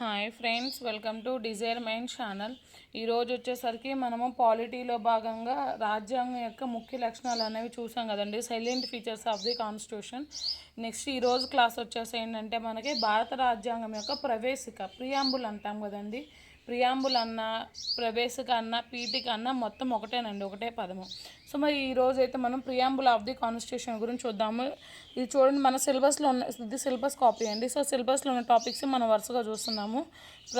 Hi friends welcome to desire mind channel. ఈరోజు వచ్చేసరికి మనము పాలిటీలో భాగంగా రాజ్యాంగం యొక్క ముఖ్య లక్షణాలు అనేవి చూసాం కదండి. Salient features of the constitution next ఈరోజు క్లాస్ వచ్చేసి ఏంటంటే మనకి భారత రాజ్యాంగం యొక్క ప్రవేశిక ప్రియాంబుల్ అంటాం కదండి. ప్రియాంబుల్ అన్న ప్రవేశిక అన్న పీఠిక అన్న మొత్తం ఒకటేనండి ఒకటే పదము. సో మరి ఈరోజు అయితే మనం ప్రియాంబుల్ ఆఫ్ ది కాన్స్టిట్యూషన్ గురించి చూద్దాము. ఇది చూడండి మన సిలబస్లో ఉన్న ఇది సిలబస్ కాపీ అండి. సో సిలబస్లో ఉన్న టాపిక్స్ మనం వరుసగా చూస్తున్నాము.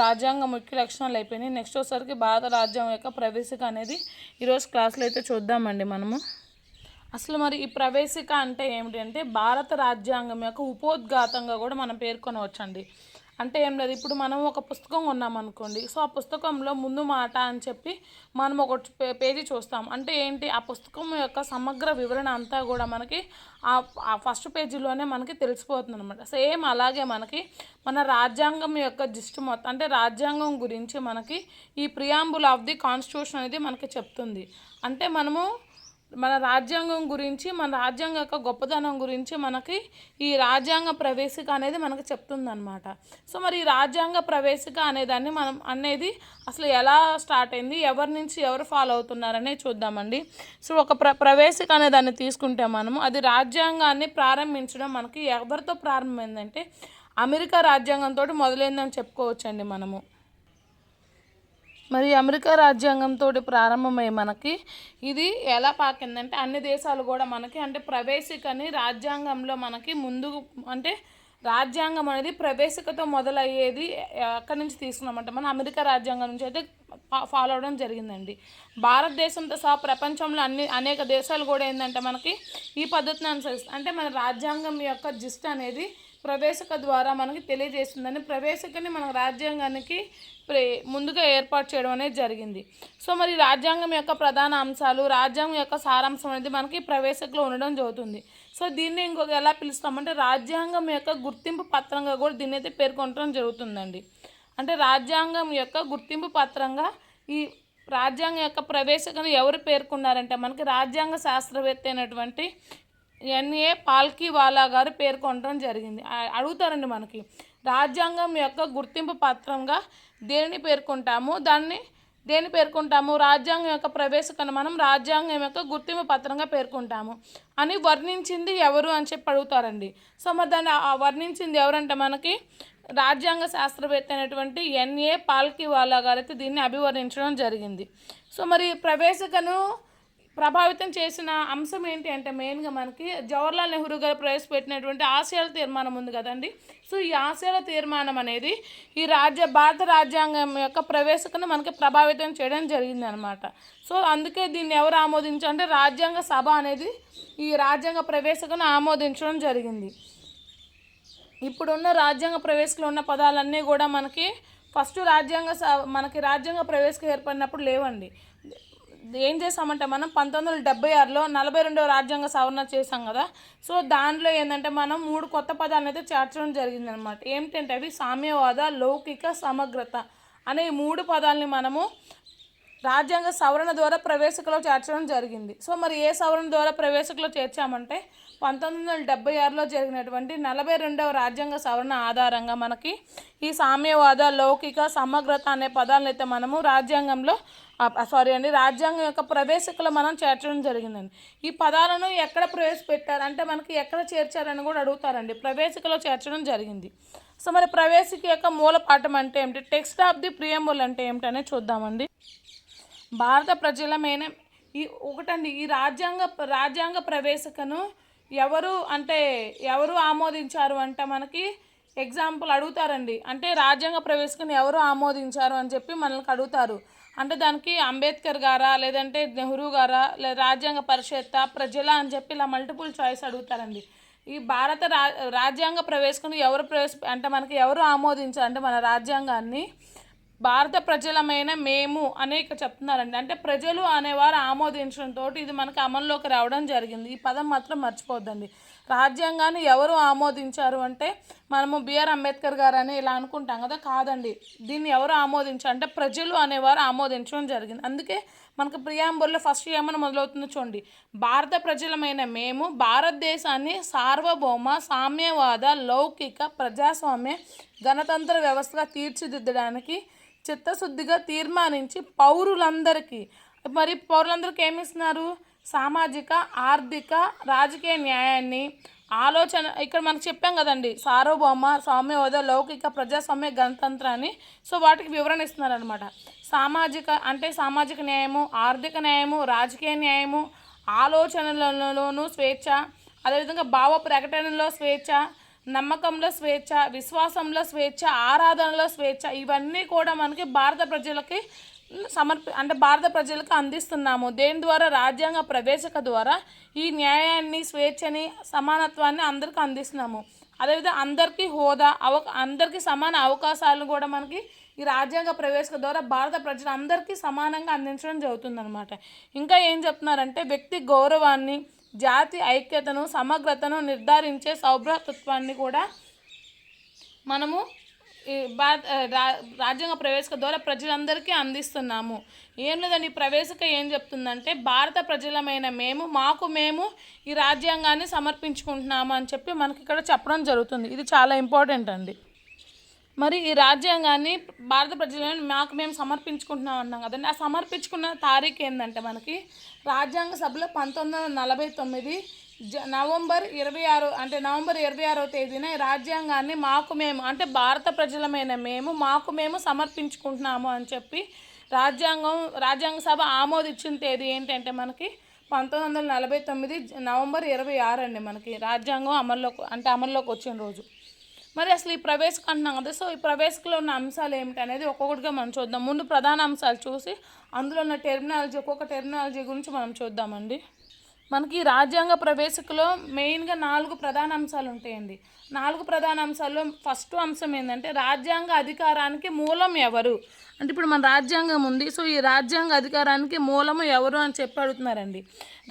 రాజ్యాంగ ముఖ్య లక్షణాలు అయిపోయినాయి. నెక్స్ట్ వచ్చేసరికి భారత రాజ్యాంగం యొక్క ప్రవేశిక అనేది ఈరోజు క్లాస్లో అయితే చూద్దామండి మనము. అసలు మరి ఈ ప్రవేశిక అంటే ఏమిటంటే భారత రాజ్యాంగం యొక్క ఉపోద్ఘాతంగా కూడా మనం పేర్కొనవచ్చండి. అంటే ఏం లేదు ఇప్పుడు మనం ఒక పుస్తకం కొన్నాం అనుకోండి సో ఆ పుస్తకంలో ముందు మాట అని చెప్పి మనం ఒక పే- పేజీ చూస్తాం. అంటే ఏంటి ఆ పుస్తకం యొక్క సమగ్ర వివరణ అంతా కూడా మనకి ఆ ఆ ఫస్ట్ పేజీలోనే మనకి తెలిసిపోతుంది అనమాట సేమ్ అలాగే మనకి మన రాజ్యాంగం యొక్క జిస్ట్ మొత్తం అంటే రాజ్యాంగం గురించి మనకి ఈ ప్రియాంబుల్ ఆఫ్ ది కాన్స్టిట్యూషన్ అనేది మనకి చెప్తుంది. అంటే మనము మన రాజ్యాంగం గురించి మన రాజ్యాంగం యొక్క గొప్పతనం గురించి మనకి ఈ రాజ్యాంగ ప్రవేశిక అనేది మనకు చెప్తుందనమాట సో మరి ఈ రాజ్యాంగ ప్రవేశిక అనేదాన్ని మనం అనేది అసలు ఎలా స్టార్ట్ అయింది ఎవరి నుంచి ఎవరు ఫాలో అవుతున్నారనే చూద్దామండి. సో ఒక ప్ర ప్రవేశిక అనే దాన్ని తీసుకుంటే మనము అది రాజ్యాంగాన్ని ప్రారంభించడం మనకి ఎవరితో ప్రారంభమైందంటే అమెరికా రాజ్యాంగంతో మొదలైందని చెప్పుకోవచ్చండి మనము. మరి అమెరికా రాజ్యాంగంతో ప్రారంభమై మనకి ఇది ఎలా పాకిందంటే అన్ని దేశాలు కూడా మనకి అంటే ప్రవేశికని రాజ్యాంగంలో మనకి ముందు అంటే రాజ్యాంగం అనేది ప్రవేశికతో మొదలయ్యేది ఎక్కడి నుంచి తీసుకున్నామంటే మనం అమెరికా రాజ్యాంగం నుంచి అయితే ఫాలో అవడం జరిగిందండి. భారతదేశంతో సహా ప్రపంచంలో అన్ని అనేక దేశాలు కూడా ఏంటంటే మనకి ఈ పద్ధతిని అనుసరిస్తాయి అంటే మన రాజ్యాంగం యొక్క జిస్ట్ అనేది ప్రవేశక ద్వారా మనకి తెలియజేస్తుందని ప్రవేశకని మన రాజ్యాంగానికి ప్రే ముందుగా ఏర్పాటు చేయడం అనేది జరిగింది. సో మరి రాజ్యాంగం యొక్క ప్రధాన అంశాలు రాజ్యాంగం యొక్క సారాంశం అనేది మనకి ప్రవేశికలో ఉండడం జరుగుతుంది. సో దీన్ని ఇంకొక ఎలా పిలుస్తామంటే రాజ్యాంగం యొక్క గుర్తింపు పత్రంగా కూడా దీన్ని అయితే పేర్కొనడం జరుగుతుందండి. అంటే రాజ్యాంగం యొక్క గుర్తింపు పత్రంగా ఈ రాజ్యాంగం యొక్క ప్రవేశకను ఎవరు పేర్కొన్నారంటే మనకి రాజ్యాంగ శాస్త్రవేత్త అయినటువంటి ఎన్ఏ పాల్కీవాలా గారు పేర్కొనడం జరిగింది. అడుగుతారండి మనకి. రాజ్యాంగం యొక్క గుర్తింపు పత్రంగా దేనిని పేర్కొంటాము? దాన్ని దేని పేర్కొంటాము? రాజ్యాంగం యొక్క ప్రవేశకను మనం రాజ్యాంగం యొక్క గుర్తింపు పత్రంగా పేర్కొంటాము. అని వర్ణించింది ఎవరు అని చెప్పి అడుగుతారండి. సో మరి దాన్ని వర్ణించింది ఎవరంటే మనకి రాజ్యాంగ శాస్త్రవేత్త అయినటువంటి ఎన్ఏ పాల్కివాలా గారు అయితే దీన్ని అభివర్ణించడం జరిగింది. సో మరి ప్రవేశకను ప్రభావితం చేసిన అంశం ఏంటి అంటే మెయిన్గా మనకి జవహర్లాల్ నెహ్రూ గారు ప్రవేశపెట్టినటువంటి ఆశయాల తీర్మానం ఉంది కదండి. సో ఈ ఆశయాల తీర్మానం అనేది ఈ రాజ్య భారత రాజ్యాంగం యొక్క ప్రవేశకను మనకి ప్రభావితం చేయడం జరిగిందనమాట సో అందుకే దీన్ని ఎవరు ఆమోదించారు రాజ్యాంగ సభ అనేది ఈ రాజ్యాంగ ప్రవేశకను ఆమోదించడం జరిగింది. ఇప్పుడున్న రాజ్యాంగ ప్రవేశకులు ఉన్న పదాలన్నీ కూడా మనకి ఫస్ట్ రాజ్యాంగ మనకి రాజ్యాంగ ప్రవేశం ఏర్పడినప్పుడు లేవండి. ఏం చేసామంటే మనం పంతొమ్మిది వందల డెబ్బై ఆరులో నలభై రెండవ రాజ్యాంగ సవరణ చేసాం కదా. సో దానిలో ఏంటంటే మనం మూడు కొత్త పదాలను అయితే చేర్చడం జరిగింది అనమాట ఏమిటంటే అవి సామ్యవాద లౌకిక సమగ్రత అనే ఈ మూడు పదాలని మనము రాజ్యాంగ సవరణ ద్వారా ప్రవేశికలో చేర్చడం జరిగింది. సో మరి ఏ సవరణ ద్వారా ప్రవేశికలో చేర్చామంటే పంతొమ్మిది వందల డెబ్బై ఆరులో జరిగినటువంటి నలభై రెండవ రాజ్యాంగ సవరణ ఆధారంగా మనకి ఈ సామ్యవాద లౌకిక సమగ్రత అనే పదాలను అయితే మనము రాజ్యాంగంలో సారీ అండి రాజ్యాంగం యొక్క ప్రవేశికలు మనం చేర్చడం జరిగిందండి. ఈ పదాలను ఎక్కడ ప్రవేశపెట్టారు అంటే మనకి ఎక్కడ చేర్చారని కూడా అడుగుతారండి. ప్రవేశికలో చేర్చడం జరిగింది. సో మరి ప్రవేశిక యొక్క మూల పాఠం అంటే ఏమిటి? టెక్స్ట్ ఆఫ్ ది ప్రియంబుల్ అంటే ఏమిటనే చూద్దామండి. భారత ప్రజలమైన ఈ ఒకటండి ఈ రాజ్యాంగ రాజ్యాంగ ప్రవేశికను ఎవరు అంటే ఎవరు ఆమోదించారు అంటే మనకి ఎగ్జాంపుల్ అడుగుతారండి. అంటే రాజ్యాంగ ప్రవేశికను ఎవరు ఆమోదించారు అని చెప్పి మనల్ని అడుగుతారు. అంటే దానికి అంబేద్కర్ గారా లేదంటే నెహ్రూ గారా లేదా రాజ్యాంగ పరిషత్ ప్రజల అని చెప్పి ఇలా మల్టిపుల్ చాయిస్ అడుగుతారండి. ఈ భారత రా రాజ్యాంగ ప్రవేశకుని ఎవరు ప్రవేశ అంటే మనకి ఎవరు ఆమోదించారు అంటే మన రాజ్యాంగాన్ని భారత ప్రజలమైన మేము అనేక చెప్తున్నారండి. అంటే ప్రజలు అనేవారు ఆమోదించడంతో ఇది మనకి అమల్లోకి రావడం జరిగింది. ఈ పదం మాత్రం మర్చిపోద్దండి రాజ్యాంగాన్ని ఎవరు ఆమోదించారు అంటే మనము బిఆర్ అంబేద్కర్ గారు అని ఇలా అనుకుంటాం కదా కాదండి. దీన్ని ఎవరు ఆమోదించారు అంటే ప్రజలు అనేవారు ఆమోదించడం జరిగింది. అందుకే మనకు ప్రియాంబుల్లో ఫస్ట్ ఏమని మొదలవుతుందో చూడండి. భారత ప్రజలమైన మేము భారతదేశాన్ని సార్వభౌమ సామ్యవాద లౌకిక ప్రజాస్వామ్య గణతంత్ర వ్యవస్థగా తీర్చిదిద్దడానికి చిత్తశుద్ధిగా తీర్మానించి పౌరులందరికీ మరి పౌరులందరికీ ఏమి ఇస్తున్నారు? సామాజిక ఆర్థిక రాజకీయ న్యాయాన్ని ఆలోచన ఇక్కడ మనకు చెప్పాం కదండి సార్వభౌమ సామ్యవాద లౌకిక ప్రజాస్వామ్య గణతంత్రాన్ని. సో వాటికి వివరణ ఇస్తున్నారనమాట సామాజిక అంటే సామాజిక న్యాయము ఆర్థిక న్యాయము రాజకీయ న్యాయము ఆలోచనలలోనూ స్వేచ్ఛ అదేవిధంగా భావ ప్రకటనలో స్వేచ్ఛ నమ్మకంలో స్వేచ్ఛ విశ్వాసంలో స్వేచ్ఛ ఆరాధనలో స్వేచ్ఛ ఇవన్నీ కూడా మనకి భారత ప్రజలకి సమర్పి అంటే భారత ప్రజలకు అందిస్తున్నాము. దేని ద్వారా? రాజ్యాంగ ప్రవేశక ద్వారా ఈ న్యాయాన్ని స్వేచ్ఛని సమానత్వాన్ని అందరికీ అందిస్తున్నాము. అదేవిధంగా అందరికీ హోదా అవ అందరికీ సమాన అవకాశాలు కూడా మనకి ఈ రాజ్యాంగ ప్రవేశక ద్వారా భారత ప్రజలందరికీ సమానంగా అందించడం జరుగుతుందనమాట ఇంకా ఏం చెప్తున్నారంటే వ్యక్తి గౌరవాన్ని జాతి ఐక్యతను సమగ్రతను నిర్ధారించే సౌభ్రతత్వాన్ని కూడా మనము రాజ్యాంగ ప్రవేశిక ద్వారా ప్రజలందరికీ అందిస్తున్నాము. ఏం లేదండి ప్రవేశిక ఏం చెప్తుందంటే భారత ప్రజలమైన మేము మాకు మేము ఈ రాజ్యాంగాన్ని సమర్పించుకుంటున్నాము అని చెప్పి మనకి ఇక్కడ చెప్పడం జరుగుతుంది. ఇది చాలా ఇంపార్టెంట్ అండి. మరి ఈ రాజ్యాంగాన్ని భారత ప్రజలను మాకు మేము సమర్పించుకుంటున్నాం అన్నాం కదండి. ఆ సమర్పించుకున్న తారీఖు ఏంటంటే మనకి రాజ్యాంగ సభలో పంతొమ్మిది వందల నలభై తొమ్మిది నవంబర్ ఇరవై ఆరు అంటే నవంబర్ ఇరవై ఆరో తేదీన రాజ్యాంగాన్ని మాకు మేము అంటే భారత ప్రజలమైన మేము మాకు మేము సమర్పించుకుంటున్నాము అని చెప్పి రాజ్యాంగం రాజ్యాంగ సభ ఆమోదించిన తేదీ ఏంటంటే మనకి పంతొమ్మిది వందల నలభై తొమ్మిది నవంబర్ ఇరవై ఆరు అండి మనకి రాజ్యాంగం అమల్లోకి అంటే అమల్లోకి వచ్చిన రోజు. మరి అసలు ఈ ప్రవేశకు అంటున్నాం కదా సో ఈ ప్రవేశకులో ఉన్న అంశాలు ఏమిటి అనేది ఒక్కొక్కటిగా మనం చూద్దాం. ముందు ప్రధాన అంశాలు చూసి అందులో ఉన్న టెర్మినాలజీ ఒక్కొక్క టెర్మినాలజీ గురించి మనం చూద్దామండి. మనకి ఈ రాజ్యాంగ ప్రవేశకులో మెయిన్గా నాలుగు ప్రధాన అంశాలు ఉంటాయండి. నాలుగు ప్రధాన అంశాల్లో ఫస్ట్ అంశం ఏంటంటే రాజ్యాంగ అధికారానికి మూలం ఎవరు? అంటే ఇప్పుడు మన రాజ్యాంగం ఉంది. సో ఈ రాజ్యాంగ అధికారానికి మూలము ఎవరు అని చెప్పి అడుగుతున్నారండి.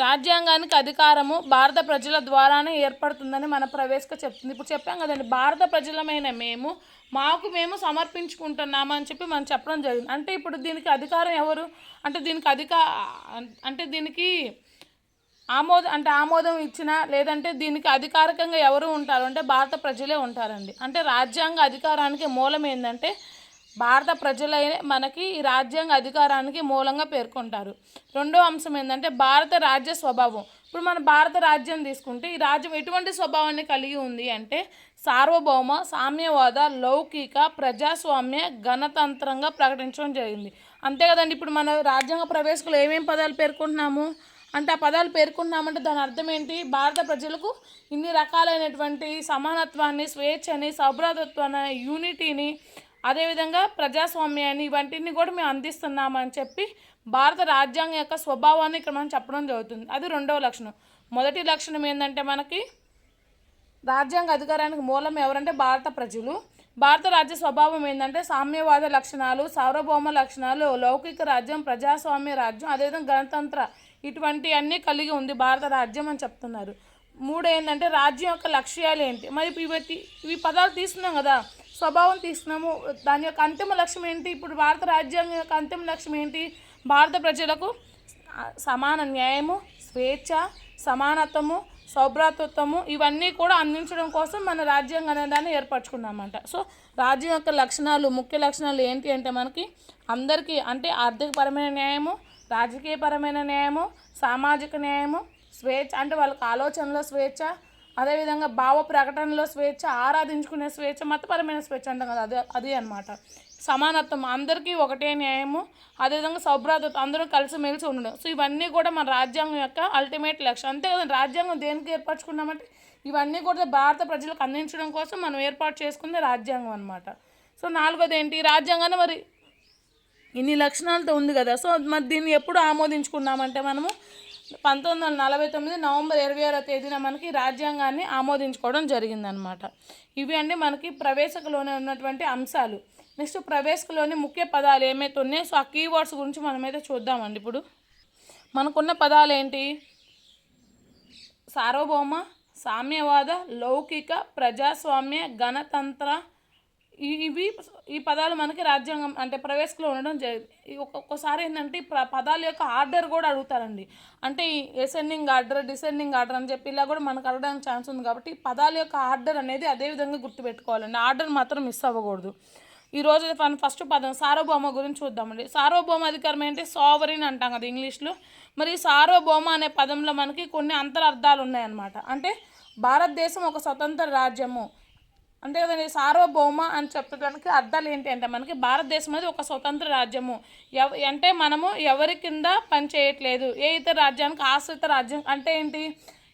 రాజ్యాంగానికి అధికారము భారత ప్రజల ద్వారానే ఏర్పడుతుందని మన ప్రవేశక చెప్తుంది. ఇప్పుడు చెప్పాం కదండి భారత ప్రజలమైన మేము మాకు మేము సమర్పించుకుంటున్నాము అని చెప్పి మనం చెప్పడం జరిగింది. అంటే ఇప్పుడు దీనికి అధికారం ఎవరు? అంటే దీనికి అధిక అంటే దీనికి ఆమోదం అంటే ఆమోదం ఇచ్చిన లేదంటే దీనికి అధికారికంగా ఎవరు ఉంటారు? అంటే భారత ప్రజలే ఉంటారండి. అంటే రాజ్యాంగ అధికారానికి మూలం ఏంటంటే భారత ప్రజలే మనకి ఈ రాజ్యాంగ అధికారానికి మూలంగా పేర్కొంటారు. రెండో అంశం ఏంటంటే భారత రాజ్య స్వభావం. ఇప్పుడు మన భారత రాజ్యం తీసుకుంటే ఈ రాజ్యం ఎటువంటి స్వభావాన్ని కలిగి ఉంది అంటే సార్వభౌమ సామ్యవాద లౌకిక ప్రజాస్వామ్య గణతంత్రంగా ప్రకటించడం జరిగింది. అంతే కదండి ఇప్పుడు మన రాజ్యాంగ ప్రవేశకులు ఏమేమి పదాలు పేర్కొంటున్నాము? అంటే ఆ పదాలు పేర్కొన్నామంటే దాని అర్థం ఏంటి? భారత ప్రజలకు ఇన్ని రకాలైనటువంటి సమానత్వాన్ని స్వేచ్ఛని సౌభ్రాతత్వాన్ని యూనిటీని అదేవిధంగా ప్రజాస్వామ్యాన్ని ఇవంటిని కూడా మేము అందిస్తున్నామని చెప్పి భారత రాజ్యాంగం యొక్క స్వభావాన్ని ఇక్కడ మనం చెప్పడం జరుగుతుంది. అది రెండవ లక్షణం. మొదటి లక్షణం ఏంటంటే మనకి రాజ్యాంగ అధికారానికి మూలం ఎవరంటే భారత ప్రజలు. భారత రాజ్య స్వభావం ఏంటంటే సామ్యవాద లక్షణాలు సార్వభౌమ లక్షణాలు లౌకిక రాజ్యం ప్రజాస్వామ్య రాజ్యం అదేవిధంగా గణతంత్ర ఇటువంటి అన్నీ కలిగి ఉంది భారత రాజ్యం అని చెప్తున్నారు. మూడు ఏంటంటే రాజ్యం యొక్క లక్ష్యాలు ఏంటి? మరి ఇప్పుడు ఇవి ఇవి పదాలు తీసుకున్నాం కదా స్వభావం తీసుకున్నాము దాని యొక్క అంతిమ లక్ష్యం ఏంటి? ఇప్పుడు భారత రాజ్యాంగం యొక్క అంతిమ లక్ష్యం ఏంటి? భారత ప్రజలకు సమాన న్యాయము స్వేచ్ఛ సమానత్వము సౌభ్రాతత్వము ఇవన్నీ కూడా అందించడం కోసం మన రాజ్యాంగం అనే దాన్ని ఏర్పరచుకున్నామంట. సో రాజ్యం యొక్క లక్షణాలు ముఖ్య లక్షణాలు ఏంటి అంటే మనకి అందరికీ అంటే ఆర్థికపరమైన న్యాయము రాజకీయపరమైన న్యాయము సామాజిక న్యాయము స్వేచ్ఛ అంటే వాళ్ళకి ఆలోచనలో స్వేచ్ఛ అదేవిధంగా భావ ప్రకటనలో స్వేచ్ఛ ఆరాధించుకునే స్వేచ్ఛ మతపరమైన స్వేచ్ఛ అంటాం కదా అదే అది అనమాట సమానత్వం అందరికీ ఒకటే న్యాయము అదేవిధంగా సౌభ్రాతత్వం అందరూ కలిసిమెలిసి ఉండడం. సో ఇవన్నీ కూడా మన రాజ్యాంగం యొక్క అల్టిమేట్ లక్ష్యం. అంతే కదా రాజ్యాంగం దేనికి ఏర్పరచుకున్నామంటే ఇవన్నీ కూడా భారత ప్రజలకు అందించడం కోసం మనం ఏర్పాటు చేసుకుంది రాజ్యాంగం అనమాట సో నాలుగోది ఏంటి? రాజ్యాంగాన్ని మరి ఇన్ని లక్షణాలతో ఉంది కదా. సో మరి దీన్ని ఎప్పుడు ఆమోదించుకున్నామంటే మనము పంతొమ్మిది వందల నలభై తొమ్మిది నవంబర్ ఇరవై ఆరో తేదీన మనకి రాజ్యాంగాన్ని ఆమోదించుకోవడం జరిగిందనమాట. ఇవి అండి మనకి ప్రవేశకలోనే ఉన్నటువంటి అంశాలు. నెక్స్ట్ ప్రవేశకలోని ముఖ్య పదాలు ఏమైతే ఉన్నాయో సో ఆ కీవర్డ్స్ గురించి మనమైతే చూద్దామండి ఇప్పుడు. మనకున్న పదాలు ఏంటి? సార్వభౌమ సామ్యవాద లౌకిక ప్రజాస్వామ్య గణతంత్ర ఇవి ఈ పదాలు మనకి రాజ్యాంగం అంటే ప్రవేశంలో ఉండడం జరిగింది ఒక్కొక్కసారి ఏంటంటే ఈ పదాల యొక్క ఆర్డర్ కూడా అడుగుతారండి. అంటే ఈ ఎసెండింగ్ ఆర్డర్ డిసెండింగ్ ఆర్డర్ అని చెప్పి ఇలా కూడా మనకు అడగడానికి ఛాన్స్ ఉంది కాబట్టి పదాల యొక్క ఆర్డర్ అనేది అదే విధంగా గుర్తుపెట్టుకోవాలండి. ఆర్డర్ మాత్రం మిస్ అవ్వకూడదు. ఈరోజు రోజు ఫస్ట్ పదం సార్వభౌమ గురించి చూద్దామండి. సార్వభౌమ అధికారం ఏంటి? సావరిన్ అంటాం కదా ఇంగ్లీష్లో. మరి సార్వభౌమ అనే పదంలో మనకి కొన్ని అంతరార్థాలు ఉన్నాయన్నమాట. అంటే భారతదేశం ఒక స్వతంత్ర రాజ్యము. అంతే కదండి సార్వభౌమ అని చెప్పడానికి అర్థాలు ఏంటి అంటే మనకి భారతదేశం అనేది ఒక స్వతంత్ర రాజ్యము. ఎవ అంటే మనము ఎవరి కింద పనిచేయట్లేదు ఏ ఇతర రాజ్యానికి ఆశ్రిత రాజ్యం అంటే ఏంటి?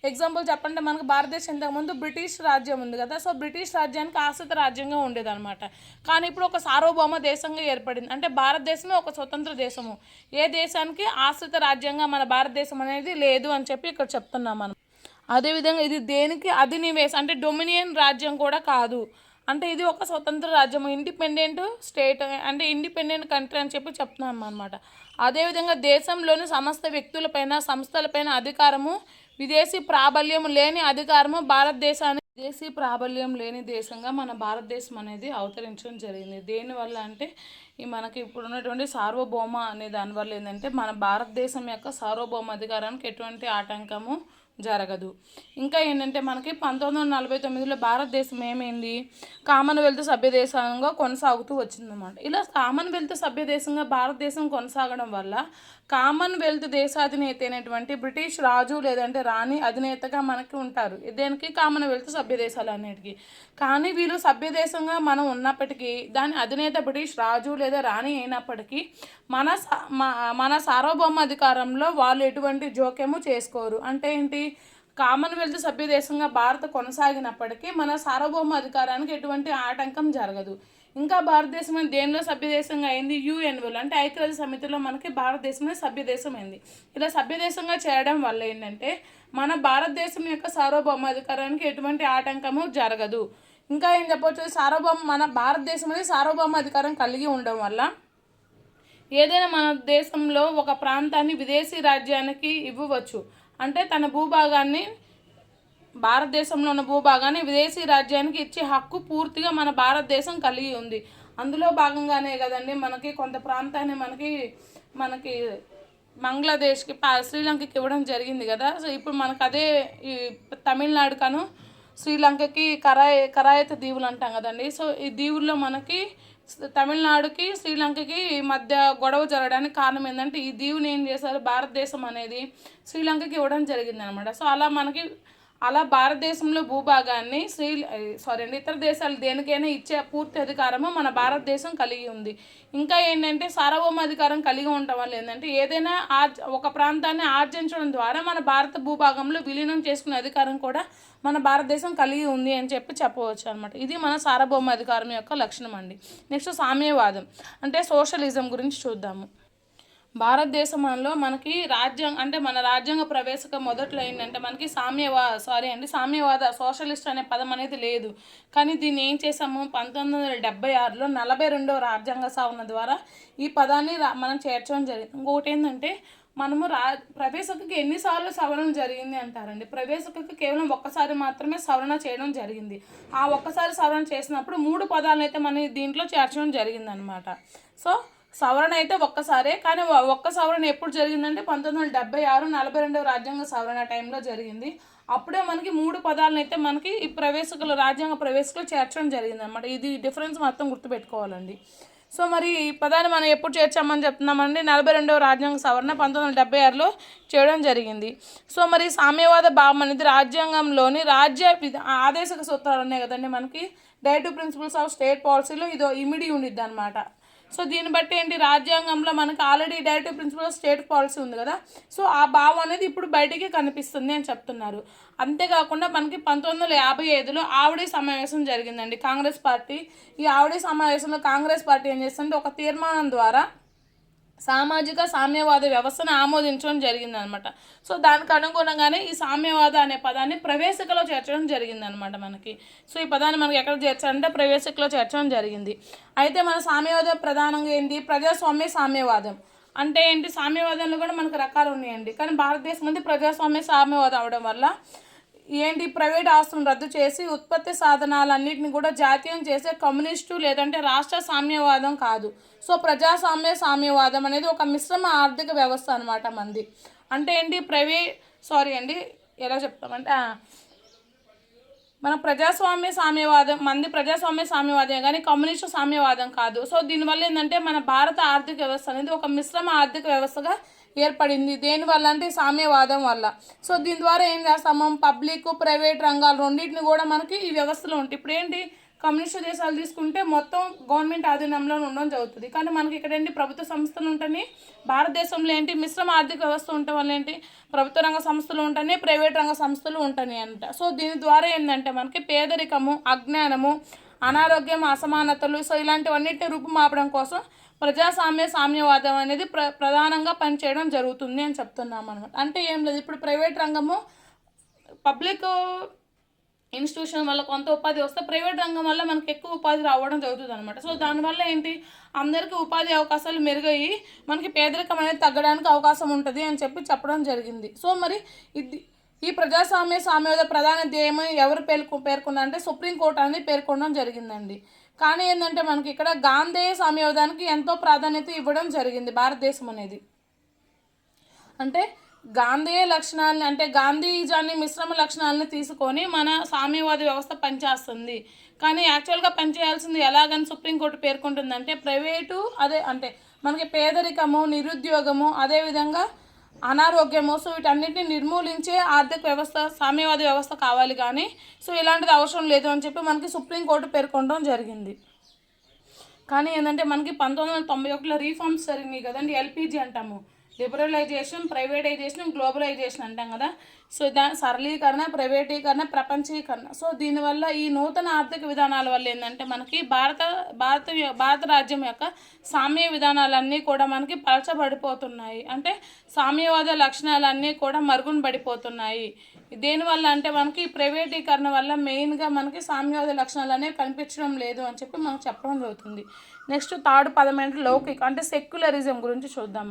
ఎగ్జాంపుల్ చెప్పండి మనకు భారతదేశం ఇంతకుముందు బ్రిటిష్ రాజ్యం ఉంది కదా సో బ్రిటిష్ రాజ్యానికి ఆశ్రిత రాజ్యంగా ఉండేదన్నమాట. కానీ ఇప్పుడు ఒక సార్వభౌమ దేశంగా ఏర్పడింది. అంటే భారతదేశమే ఒక స్వతంత్ర దేశము. ఏ దేశానికి ఆశ్రిత రాజ్యంగా మన భారతదేశం అనేది లేదు అని చెప్పి ఇక్కడ చెప్తున్నాం మనం. అదేవిధంగా ఇది దేనికి? అధినివేశం అంటే డొమినియన్ రాజ్యం కూడా కాదు. అంటే ఇది ఒక స్వతంత్ర రాజ్యం ఇండిపెండెంట్ స్టేట్ అంటే ఇండిపెండెంట్ కంట్రీ అని చెప్పి చెప్తున్నాం అనమాట అదేవిధంగా దేశంలోని సమస్త వ్యక్తులపైన సంస్థలపైన అధికారము విదేశీ ప్రాబల్యం లేని అధికారము భారతదేశాన్ని విదేశీ ప్రాబల్యం లేని దేశంగా మన భారతదేశం అనేది అవతరించడం జరిగింది. దేనివల్ల అంటే ఈ మనకి ఇప్పుడు ఉన్నటువంటి సార్వభౌమ అనే దానివల్ల ఏంటంటే మన భారతదేశం యొక్క సార్వభౌమ అధికారానికి ఎటువంటి ఆటంకము జరగదు. ఇంకా ఏంటంటే మనకి పంతొమ్మిది వందల నలభై తొమ్మిదిలో భారతదేశం ఏమైంది? కామన్వెల్త్ సభ్యదేశంగా కొనసాగుతూ వచ్చిందన్నమాట. ఇలా కామన్వెల్త్ సభ్యదేశంగా భారతదేశం కొనసాగడం వల్ల కామన్వెల్త్ దేశాధినేత అయినటువంటి బ్రిటిష్ రాజు లేదంటే రాణి అధినేతగా మనకి ఉంటారు. దేనికి? కామన్వెల్త్ సభ్య దేశాలు అన్నిటికీ కానీ వీళ్ళు సభ్య దేశంగా మనం ఉన్నప్పటికీ దాని అధినేత బ్రిటిష్ రాజు లేదా రాణి అయినప్పటికీ మన స- మ- మన సార్వభౌమ అధికారంలో వాళ్ళు ఎటువంటి జోక్యము చేసుకోరు. అంటే ఏంటి? కామన్వెల్త్ సభ్య దేశంగా భారత్ కొనసాగినప్పటికీ మన సార్వభౌమ అధికారానికి ఎటువంటి ఆటంకం జరగదు. ఇంకా భారతదేశం అనేది దేనిలో సభ్యదేశంగా అయింది? యుఎన్ఓలో. అంటే ఐక్యరాజ్య సమితిలో మనకి భారతదేశమే సభ్యదేశం అయింది ఇలా సభ్యదేశంగా చేరడం చేయడం వల్ల ఏంటంటే మన భారతదేశం యొక్క సార్వభౌమాధికారానికి ఎటువంటి ఆటంకము జరగదు. ఇంకా ఏం చెప్పవచ్చు సార్వభౌమ మన భారతదేశం అనేది సార్వభౌమ అధికారం కలిగి ఉండడం వల్ల ఏదైనా మన దేశంలో ఒక ప్రాంతాన్ని విదేశీ రాజ్యానికి ఇవ్వవచ్చు. అంటే తన భూభాగాన్ని భారతదేశంలో ఉన్న భూభాగాన్ని విదేశీ రాజ్యానికి ఇచ్చే హక్కు పూర్తిగా మన భారతదేశం కలిగి ఉంది. అందులో భాగంగానే కదండి మనకి కొంత ప్రాంతాన్ని మనకి మనకి బంగ్లాదేశ్కి శ్రీలంకకి ఇవ్వడం జరిగింది కదా. సో ఇప్పుడు మనకు అదే ఈ తమిళనాడు కను శ్రీలంకకి కరాయ కరాయత దీవులు అంటాం కదండి. సో ఈ దీవుల్లో మనకి తమిళనాడుకి శ్రీలంకకి మధ్య గొడవ జరగడానికి కారణం ఏంటంటే ఈ దీవుని ఏం చేశారు? భారతదేశం అనేది శ్రీలంకకి ఇవ్వడం జరిగింది అనమాట సో అలా మనకి అలా భారతదేశంలో భూభాగాన్ని శ్రీ సారీ అండి ఇతర దేశాలు దేనికైనా ఇచ్చే పూర్తి అధికారము మన భారతదేశం కలిగి ఉంది. ఇంకా ఏంటంటే సార్వభౌమ అధికారం కలిగి ఉండటం వల్ల ఏంటంటే ఏదైనా ఆర్జ ఒక ప్రాంతాన్ని ఆర్జించడం ద్వారా మన భారత భూభాగంలో విలీనం చేసుకునే అధికారం కూడా మన భారతదేశం కలిగి ఉంది అని చెప్పి చెప్పవచ్చు అనమాట ఇది మన సార్వభౌమ అధికారం యొక్క లక్షణం అండి. నెక్స్ట్ సామ్యవాదం అంటే సోషలిజం గురించి చూద్దాము. భారతదేశంలో మనకి రాజ్యాంగ అంటే మన రాజ్యాంగ ప్రవేశక మొదట్లో ఏంటంటే మనకి సామ్యవా సారీ అండి సామ్యవాద సోషలిస్ట్ అనే పదం అనేది లేదు. కానీ దీన్ని ఏం చేసాము పంతొమ్మిది వందల డెబ్బై ఆరులో నలభై రెండవ రాజ్యాంగ సవరణ ద్వారా ఈ పదాన్ని రా- మనం చేర్చడం జరిగింది. ఇంకొకటి ఏంటంటే మనము రా ప్రవేశకకి ఎన్నిసార్లు సవరణ జరిగింది అంటారండి. ప్రవేశకకి కేవలం ఒక్కసారి మాత్రమే సవరణ చేయడం జరిగింది. ఆ ఒక్కసారి సవరణ చేసినప్పుడు మూడు పదాలను అయితే మన దీంట్లో చేర్చడం జరిగిందనమాట. సో సవరణ అయితే ఒక్కసారే కానీ ఒక్క సవరణ ఎప్పుడు జరిగిందంటే పంతొమ్మిది వందల డెబ్బై ఆరు నలభై రెండవ రాజ్యాంగ సవరణ టైంలో జరిగింది. అప్పుడే మనకి మూడు పదాలను అయితే మనకి ఈ ప్రవేశకులు రాజ్యాంగ ప్రవేశకులు చేర్చడం జరిగింది అనమాట ఇది డిఫరెన్స్ మొత్తం గుర్తుపెట్టుకోవాలండి. సో మరి ఈ పదాన్ని మనం ఎప్పుడు చేర్చామని చెప్తున్నామండి? నలభై రెండవ రాజ్యాంగ సవరణ పంతొమ్మిది వందల డెబ్బై ఆరులో చేయడం జరిగింది. సో మరి సామ్యవాద భావం అనేది రాజ్యాంగంలోని రాజ్య ఆదేశక సూత్రాలు ఉన్నాయి కదండి మనకి. డైరెక్టివ్ ప్రిన్సిపల్స్ ఆఫ్ స్టేట్ పాలసీలో ఇదో ఇమిడి ఉండిద్ది అనమాట సో దీన్ని బట్టి ఏంటి రాజ్యాంగంలో మనకు already directive principle of state policy ఉంది కదా. సో ఆ భావం అనేది ఇప్పుడు బయటికి కనిపిస్తుంది అని చెప్తున్నారు. అంతేకాకుండా మనకి పంతొమ్మిది వందల యాభై ఐదులో ఆవిడే సమావేశం జరిగిందండి. కాంగ్రెస్ పార్టీ. ఈ ఆవిడే సమావేశంలో కాంగ్రెస్ పార్టీ ఏం చేస్తుందంటే ఒక తీర్మానం ద్వారా సామాజిక సామ్యవాద వ్యవస్థను ఆమోదించడం జరిగిందనమాట. సో దానికి అనుగుణంగానే ఈ సామ్యవాద అనే పదాన్ని ప్రవేశికలో చేర్చడం జరిగిందనమాట మనకి. సో ఈ పదాన్ని మనకి ఎక్కడ చేర్చాలంటే ప్రవేశికలో చేర్చడం జరిగింది. అయితే మన సామ్యవాదం ప్రధానంగా ఏంటి ప్రజాస్వామ్య సామ్యవాదం. అంటే ఏంటి? సామ్యవాదంలో కూడా మనకు రకాలు ఉన్నాయండి. కానీ భారతదేశం అనేది ప్రజాస్వామ్య సామ్యవాదం అవడం వల్ల ఏంటి ప్రైవేట్ ఆస్తులను రద్దు చేసి ఉత్పత్తి సాధనాలన్నింటిని కూడా జాతీయం చేసే కమ్యూనిస్టు లేదంటే రాష్ట్ర సామ్యవాదం కాదు. సో ప్రజాస్వామ్య సామ్యవాదం అనేది ఒక మిశ్రమ ఆర్థిక వ్యవస్థ అనమాట మంది. అంటే ఏంటి ప్రైవేట్ సారీ అండి ఎలా చెప్తామంటే మన ప్రజాస్వామ్య సామ్యవాదం మంది ప్రజాస్వామ్య సామ్యవాదం కానీ కమ్యూనిస్టు సామ్యవాదం కాదు. సో దీనివల్ల ఏంటంటే మన భారత ఆర్థిక వ్యవస్థ అనేది ఒక మిశ్రమ ఆర్థిక వ్యవస్థగా ఏర్పడింది. దేనివల్ల అంటే సామ్యవాదం వల్ల. సో దీని ద్వారా ఏం చేస్తాము? పబ్లిక్ ప్రైవేట్ రంగాలు రెండింటిని కూడా మనకి ఈ వ్యవస్థలో ఉంటాయి. ఇప్పుడు ఏంటి? కమ్యూనిస్ట్ దేశాలు తీసుకుంటే మొత్తం గవర్నమెంట్ ఆధీనంలో ఉండడం జరుగుతుంది. కానీ మనకి ఇక్కడ ఏంటి? ప్రభుత్వ సంస్థలు ఉంటాయి భారతదేశంలో ఏంటి? మిశ్రమ ఆర్థిక వ్యవస్థ ఉండటం వల్ల ఏంటి? ప్రభుత్వ రంగ సంస్థలు ఉంటాయి ప్రైవేట్ రంగ సంస్థలు ఉంటాయి అంట సో దీని ద్వారా ఏంటంటే మనకి పేదరికము అజ్ఞానము అనారోగ్యం అసమానతలు సో ఇలాంటివన్నిటిని రూపుమాపడం కోసం ప్రజాస్వామ్య సామ్యవాదం అనేది ప్ర ప్రధానంగా పనిచేయడం జరుగుతుంది అని చెప్తున్నాం అనమాట అంటే ఏం లేదు ఇప్పుడు ప్రైవేట్ రంగము పబ్లిక్ ఇన్స్టిట్యూషన్ వల్ల కొంత ఉపాధి వస్తే ప్రైవేట్ రంగం వల్ల మనకు ఎక్కువ ఉపాధి రావడం జరుగుతుంది అనమాట సో దానివల్ల ఏంటి అందరికీ ఉపాధి అవకాశాలు మెరుగయ్యి మనకి పేదరికం అనేది తగ్గడానికి అవకాశం ఉంటుంది అని చెప్పి చెప్పడం జరిగింది. సో మరి ఇది ఈ ప్రజాస్వామ్య సామ్యవాద ప్రధాన ధ్యేయం ఎవరు పేర్కొ పేర్కొన్నారంటే సుప్రీంకోర్టు అనేది పేర్కొనడం జరిగిందండి. కానీ ఏంటంటే మనకి ఇక్కడ గాంధేయ సామ్యవాదానికి ఎంతో ప్రాధాన్యత ఇవ్వడం జరిగింది భారతదేశం అనేది. అంటే గాంధీయ లక్షణాలని అంటే గాంధీజాన్ని మిశ్రమ లక్షణాలను తీసుకొని మన సామ్యవాద వ్యవస్థ పనిచేస్తుంది. కానీ యాక్చువల్గా పనిచేయాల్సింది ఎలాగని సుప్రీంకోర్టు పేర్కొంటుందంటే ప్రైవేటు అదే అంటే మనకి పేదరికము నిరుద్యోగము అదేవిధంగా అనారోగ్యము సో వీటన్నిటిని నిర్మూలించే ఆర్థిక వ్యవస్థ సామ్యవాద వ్యవస్థ కావాలి కానీ సో ఇలాంటిది అవసరం లేదు అని చెప్పి మనకి సుప్రీంకోర్టు పేర్కొనడం జరిగింది. కానీ ఏంటంటే మనకి పంతొమ్మిది వందల తొంభై ఒకటిలో రీఫార్మ్స్ జరిగినాయి కదండి ఎల్పిజి అంటాము. లిబరలైజేషన్ ప్రైవేటైజేషన్ గ్లోబలైజేషన్ అంటాం కదా. సో దా సరళీకరణ ప్రైవేటీకరణ ప్రపంచీకరణ. సో దీనివల్ల ఈ నూతన ఆర్థిక విధానాల వల్ల ఏంటంటే మనకి భారత భారత భారత రాజ్యం యొక్క సామ్య విధానాలన్నీ కూడా మనకి పలచబడిపోతున్నాయి. అంటే సామ్యవాద లక్షణాలన్నీ కూడా మరుగున పడిపోతున్నాయి దేనివల్ల అంటే మనకి ప్రైవేటీకరణ వల్ల మెయిన్గా మనకి సామ్యవాద లక్షణాలు అనేవి కనిపించడం లేదు అని చెప్పి మనకు చెప్పడం జరుగుతుంది. నెక్స్ట్ థర్డ్ పదం ఏంటి లౌకిక అంటే సెక్యులరిజం గురించి చూద్దాం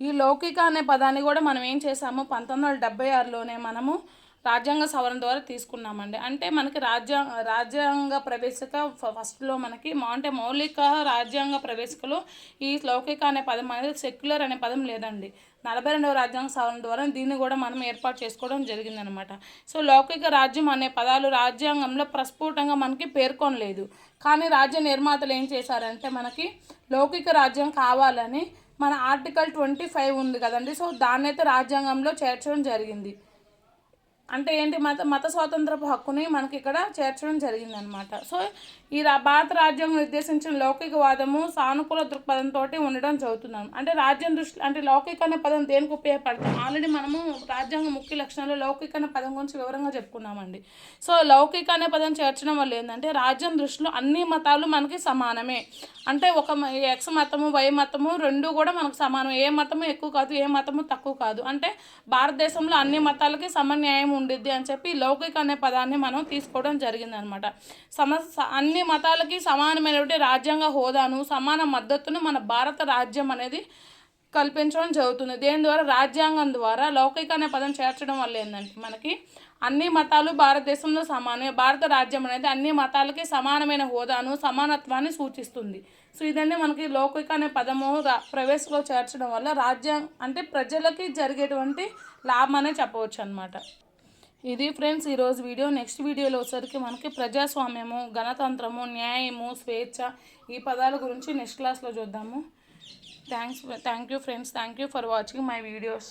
ఈ లౌకిక అనే పదాన్ని కూడా మనం ఏం చేసాము పంతొమ్మిది వందల డెబ్బై ఆరులోనే మనము రాజ్యాంగ సవరణ ద్వారా తీసుకున్నామండి. అంటే మనకి రాజ్యా రాజ్యాంగ ప్రవేశిక ఫస్ట్లో మనకి మా అంటే మౌలిక రాజ్యాంగ ప్రవేశికలో ఈ లౌకిక అనే పదం అనేది సెక్యులర్ అనే పదం లేదండి. నలభై రెండవ రాజ్యాంగ సవరణ ద్వారా దీన్ని కూడా మనం ఏర్పాటు చేసుకోవడం జరిగిందనమాట. సో లౌకిక రాజ్యం అనే పదాలు రాజ్యాంగంలో ప్రస్ఫుటంగా మనకి పేర్కొనలేదు. కానీ రాజ్య నిర్మాతలు ఏం చేశారంటే మనకి లౌకిక రాజ్యం కావాలని మన ఆర్టికల్ ట్వంటీ ఫైవ్ ఉంది కదండి. సో దాన్నైతే రాజ్యాంగంలో చేర్చడం జరిగింది. అంటే ఏంటి మత మత స్వాతంత్రపు హక్కుని మనకి ఇక్కడ చేర్చడం జరిగిందనమాట సో ఈ రా భారత రాజ్యాంగం నిర్దేశించిన లౌకికవాదము సానుకూల దృక్పథంతో ఉండడం జరుగుతున్నాం అంటే రాజ్యం దృష్టి అంటే లౌకిక అనే పదం దేనికి ఉపయోగపడుతుంది? ఆల్రెడీ మనము రాజ్యాంగ ముఖ్య లక్షణాలు లౌకిక అనే పదం గురించి వివరంగా చెప్పుకున్నామండి. సో లౌకిక అనే పదం చేర్చడం వల్ల ఏంటంటే రాజ్యం దృష్టిలో అన్ని మతాలు మనకి సమానమే. అంటే ఒక ఎక్స్ మతము వై మతము రెండు కూడా మనకు సమానం ఏ మతము ఎక్కువ కాదు ఏ మతము తక్కువ కాదు. అంటే భారతదేశంలో అన్ని మతాలకి సమన్యాయం ఉండిద్ది అని చెప్పి లౌకిక అనే పదాన్ని మనం తీసుకోవడం జరిగిందనమాట. సమ స- అన్ని మతాలకి సమానమైనటువంటి రాజ్యాంగ హోదాను సమాన మద్దతును మన భారత రాజ్యం అనేది కల్పించడం జరుగుతుంది. దేని ద్వారా? రాజ్యాంగం ద్వారా. లౌకిక అనే పదం చేర్చడం వల్ల ఏంటంటే మనకి అన్ని మతాలు భారతదేశంలో సమానమే. భారత రాజ్యం అనేది అన్ని మతాలకి సమానమైన హోదాను సమానత్వాన్ని సూచిస్తుంది. సో ఇదండి మనకి లౌకిక అనే పదము ప్రవేశలో ప్రవేశంలో చేర్చడం వల్ల రాజ్యం అంటే ప్రజలకి జరిగేటువంటి లాభం అనే చెప్పవచ్చు అనమాట ఇది ఫ్రెండ్స్ ఈరోజు వీడియో. నెక్స్ట్ వీడియోలో వచ్చరికి మనకి ప్రజాస్వామ్యము గణతంత్రము న్యాయము స్వేచ్ఛ ఈ పదాల గురించి నెక్స్ట్ క్లాస్లో చూద్దాము. Thanks thank you friends thank you for watching my videos